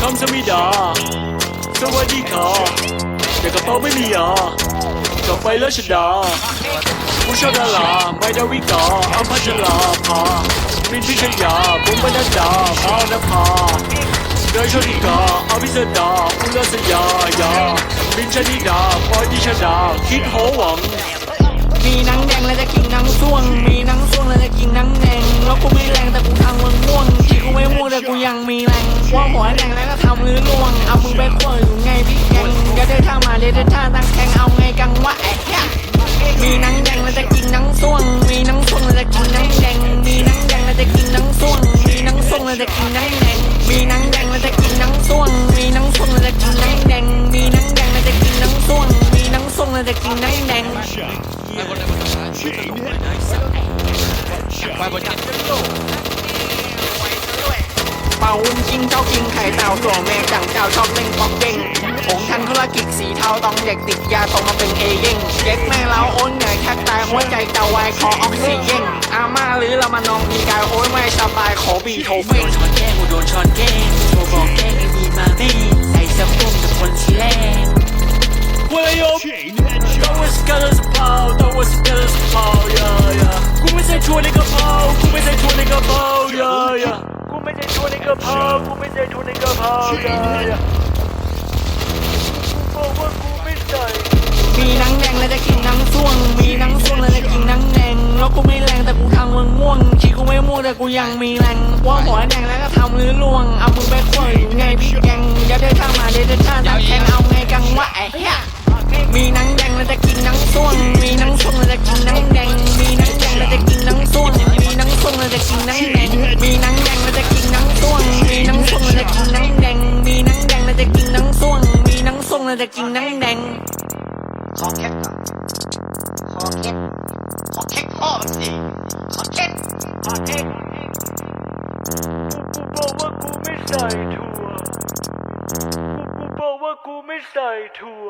คำสมิดา สวัสดีค่ะแต่กระเป๋าไม่มีอะกลับไปแล้วชดาผู้ชอบดาราไม่ดาวิกาอัมพัชราภามินพิชยาบุ้มบรรดาพานภาเดยชนิกาอภิสดาอุลสยายามินชนิดาปอยดิชดา คิดโหวัง มีนังแดงแล้วจะกินนังส่วง มีนังส่วงแล้วจะกินนัง หัวแดงแล้วก็ทำมือล่วง เอามึงไปขั้วอยู่ไงพี่แกงอย่าเดินท่ามาเดินท่าตั้งแข่งเอาไงกังวะไอ้เหี้ยมีนังแดงแล้วจะกินนังส่วง มีนังส่วงแล้วจะกินนังแดง มีนังแดงแล้วจะกินนังส่วง มีนังส่วงแล้วจะกินนังแดง มีนังแดงแล้วจะกินนังส่วง มีนังส่วงแล้วจะกินนังแดง มีนังแดงแล้วจะกินนังส่วง มีนังส่วงแล้วจะกินนังแดงไปบนจัดเป่าวุ้น กินเจ้ากินไข่เต่าตัวแม่จังเจ้าชอบเล่นป๊อกเด้งผมทันธุรกิจสีเทาต้องเด็กติดยาต้องมาเป็นเอเย่งเย็กแม่เราโอนเหนื่อยแทบตายหัวใจจะวายคอออกซิเจนอาม่าหรือเรามานองมีกายโอ้ยไม่สบายขอบีโทเฟโดนนช้อนแกล้งกูโดนช้อนแกล้งโทรบอกแกล้งไอ้มีมาแม่ใส่สะโพกกับคนที่แรก Way up Don't was scatters of power Don't was scatters of power Yeah yeah กูไม่ใช่ชัวร์ในกระเพรากูไม่ใช่ชัวร์ในกระเพรา Yeah yeah กูไม่ใช่ชัวร์ในกระเพรากูไม่ใช่ชัวร์ในกระเพรา Yeah yeah กูบอกว่ากูไม่ใส่มีหนังแดงแล้วจะกินหนังส่วง มีหนังส่วงแล้วจะกินหนังแดงแล้วกูไม่แรงแต่กูทำมึงง่วงที่กูไม่ม่วงแต่กูยังมีแรงว่าหัวแดงแล้วก็ทำมือล่วง เอามึงไปขั้วอยู่ไงพี่แกง หนังส่วงแล้วจะกินหนังแดงขอแคปก่อนขอแคปขอแคปพ่อมันสิขอแคปกูบอกว่ากูไม่ใส่ถั่วกูกูบอกว่ากูไม่ใส่ถั่ว